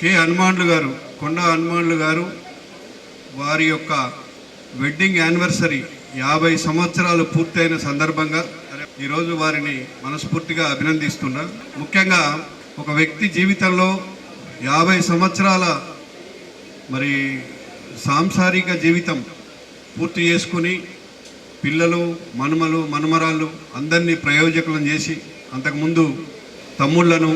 K హనుమాన్లు గారు కొండ హనుమాన్లు గారు వారి యొక్క వెడ్డింగ్ యానివర్సరీ యాభై సంవత్సరాలు పూర్తయిన సందర్భంగా ఈరోజు వారిని మనస్ఫూర్తిగా అభినందిస్తున్నా. ముఖ్యంగా ఒక వ్యక్తి జీవితంలో యాభై సంవత్సరాల మరి సాంసారిక జీవితం పూర్తి చేసుకుని పిల్లలు మనుమలు మనుమరాళ్ళు అందరినీ ప్రయోజకులను చేసి అంతకుముందు తమ్ముళ్ళను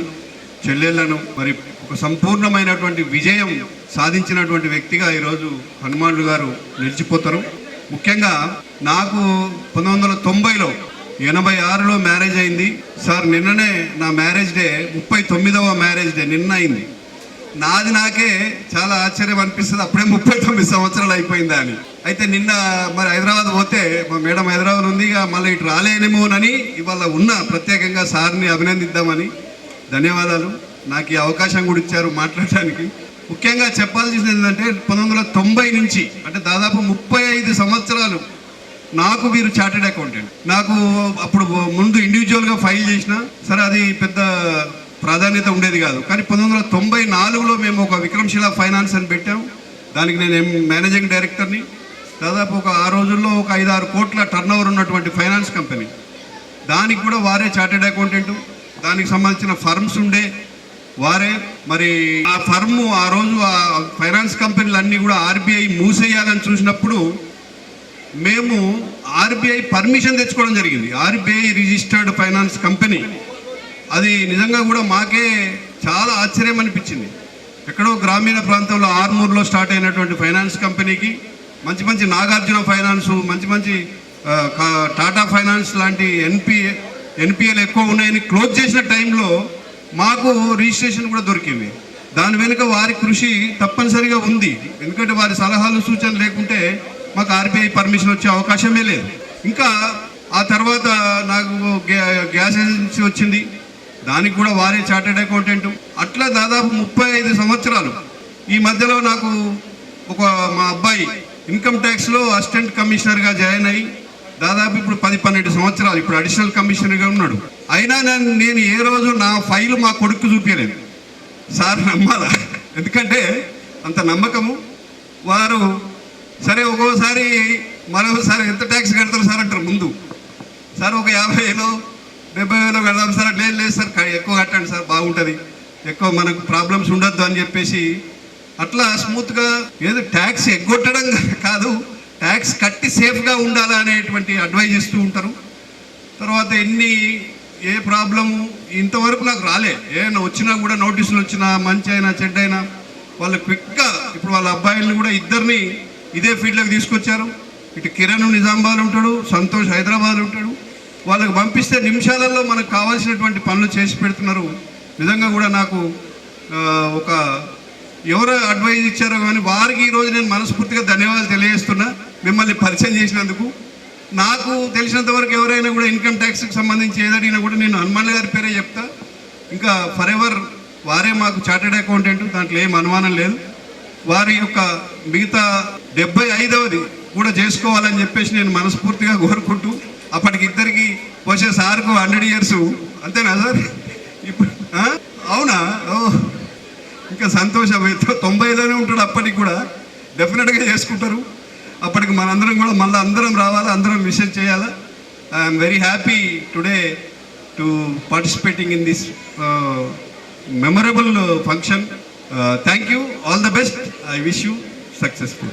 చెల్లెళ్ళను మరి ఒక సంపూర్ణమైనటువంటి విజయం సాధించినటువంటి వ్యక్తిగా ఈరోజు హనుమానులు గారు నిలిచిపోతారు. ముఖ్యంగా నాకు పంతొమ్మిది వందల తొంభైలో ఎనభై ఆరులో మ్యారేజ్ అయింది. సార్ నిన్ననే నా మ్యారేజ్ డే ముప్పై తొమ్మిదవ మ్యారేజ్ డే నిన్న అయింది. నాది నాకే చాలా ఆశ్చర్యం అనిపిస్తుంది. అప్పుడే ముప్పై తొమ్మిది సంవత్సరాలు అయిపోయిందా అని. అయితే నిన్న మరి హైదరాబాద్ పోతే మా మేడం హైదరాబాద్ ఉంది ఇక మళ్ళీ ఇటు రాలేనేమోనని ఇవాళ ఉన్న ప్రత్యేకంగా సార్ని అభినందిద్దామని ధన్యవాదాలు. నాకు ఈ అవకాశం కూడా ఇచ్చారు మాట్లాడడానికి ముఖ్యంగా చెప్పాల్సింది ఏంటంటే పంతొమ్మిది వందల తొంభై నుంచి అంటే దాదాపు ముప్పై ఐదు సంవత్సరాలు నాకు వీరు చార్టెడ్ అకౌంటెంట్. నాకు అప్పుడు ముందు ఇండివిజువల్గా ఫైల్ చేసిన సరే అది పెద్ద ప్రాధాన్యత ఉండేది కాదు. కానీ పంతొమ్మిది వందల తొంభై నాలుగులో మేము ఒక విక్రమశిల ఫైనాన్స్ అని పెట్టాం. దానికి నేను మేనేజింగ్ డైరెక్టర్ని. దాదాపు ఒక ఆ రోజుల్లో ఒక ఐదు ఆరు కోట్ల టర్న్ ఉన్నటువంటి ఫైనాన్స్ కంపెనీ. దానికి కూడా వారే చార్టెడ్ అకౌంటెంట్. దానికి సంబంధించిన ఫర్మ్స్ ఉండే వారే మరి ఆ ఫర్మ్ ఆ రోజు ఆ ఫైనాన్స్ కంపెనీలు అన్నీ కూడా ఆర్బీఐ మూసేయాలని చూసినప్పుడు మేము ఆర్బీఐ పర్మిషన్ తెచ్చుకోవడం జరిగింది. RBI registered finance company. అది నిజంగా కూడా మాకే చాలా ఆశ్చర్యం అనిపించింది. ఎక్కడో గ్రామీణ ప్రాంతంలో ఆర్మూర్లో స్టార్ట్ అయినటువంటి ఫైనాన్స్ కంపెనీకి మంచి మంచి నాగార్జున ఫైనాన్స్ మంచి మంచి టాటా ఫైనాన్స్ లాంటి ఎన్పిఏ ఎన్పిఎల్ ఎక్కువ ఉన్నాయని క్లోజ్ చేసిన టైంలో మాకు రిజిస్ట్రేషన్ కూడా దొరికింది. దాని వెనుక వారి కృషి తప్పనిసరిగా ఉంది. ఎందుకంటే వారి సలహాలు సూచనలు లేకుంటే మాకు ఆర్బీఐ పర్మిషన్ వచ్చే అవకాశమే లేదు. ఇంకా ఆ తర్వాత నాకు గ్యా- గ్యాస్ ఏజెన్సీ వచ్చింది. దానికి కూడా వారే చార్టెడ్ అకౌంటెంట్. అట్లా దాదాపు ముప్పై ఐదు సంవత్సరాలు. ఈ మధ్యలో నాకు ఒక మా అబ్బాయి ఇన్కమ్ ట్యాక్స్లో అసిస్టెంట్ కమిషనర్గా జాయిన్ అయ్యి దాదాపు ఇప్పుడు పది పన్నెండు సంవత్సరాలు ఇప్పుడు అడిషనల్ కమిషనర్గా ఉన్నాడు. అయినా నేను నేను ఏ రోజు నా ఫైల్ మా కొడుకు చూపించలేదు. సార్ నమ్మాలా? ఎందుకంటే అంత నమ్మకము. వారు సరే ఒక్కోసారి మరోసారి ఎంత ట్యాక్స్ కడతారు సార్ అంటారు ముందు. సార్ ఒక యాభై వేలు డెబ్బై వేలు కడదాం సార్. లేదు లేదు సార్ ఎక్కువ కట్టండి సార్ బాగుంటుంది. ఎక్కువ మనకు ప్రాబ్లమ్స్ ఉండొద్దు అని చెప్పేసి అట్లా స్మూత్గా ఏదో ట్యాక్స్ ఎగ్గొట్టడం కాదు. ట్యాక్స్ కట్టి సేఫ్గా ఉండాలా అనేటువంటి అడ్వైజ్ ఇస్తూ ఉంటారు. తర్వాత ఎన్ని ఏ ప్రాబ్లము ఇంతవరకు నాకు రాలే. ఏమైనా వచ్చినా కూడా నోటీసులు వచ్చినా మంచి అయినా చెడ్డ అయినా వాళ్ళు క్విక్గా ఇప్పుడు వాళ్ళ అబ్బాయిలను కూడా ఇద్దరిని ఇదే ఫీల్డ్లోకి తీసుకొచ్చారు. ఇటు కిరణ్ నిజామాబాద్ ఉంటాడు సంతోష్ హైదరాబాద్ ఉంటాడు. వాళ్ళకి పంపిస్తే నిమిషాలలో మనకు కావాల్సినటువంటి పనులు చేసి పెడుతున్నారు. నిజంగా కూడా నాకు ఒక ఎవరు అడ్వైజ్ ఇచ్చారో కానీ వారికి ఈరోజు నేను మనస్ఫూర్తిగా ధన్యవాదాలు తెలియజేస్తున్నా. మిమ్మల్ని పరిచయం చేసినందుకు. నాకు తెలిసినంత వరకు ఎవరైనా కూడా ఇన్కమ్ ట్యాక్స్కి సంబంధించి ఏదడిగినా కూడా నేను హనుమాన్ గారి పేరే చెప్తా. ఇంకా ఫర్ ఎవర్ వారే మాకు చార్టెడ్ అకౌంటెంట్ దాంట్లో ఏం అనుమానం లేదు. వారి యొక్క మిగతా డెబ్బై ఐదవది కూడా చేసుకోవాలని చెప్పేసి నేను మనస్ఫూర్తిగా కోరుకుంటూ అప్పటికి ఇద్దరికి వచ్చే సార్కు హండ్రెడ్ ఇయర్స్ అంతేనా సార్? ఇప్పుడు అవునా? ఓ ఇంకా సంతోషం. తొంభైలోనే ఉంటాడు అప్పటికి కూడా. డెఫినెట్గా చేసుకుంటారు. అప్పటికి మనందరం కూడా మళ్ళీ అందరం రావాలి అందరం విషయం చేయాలి? I'm very happy today to participating in this memorable function thank you all the best I wish you successful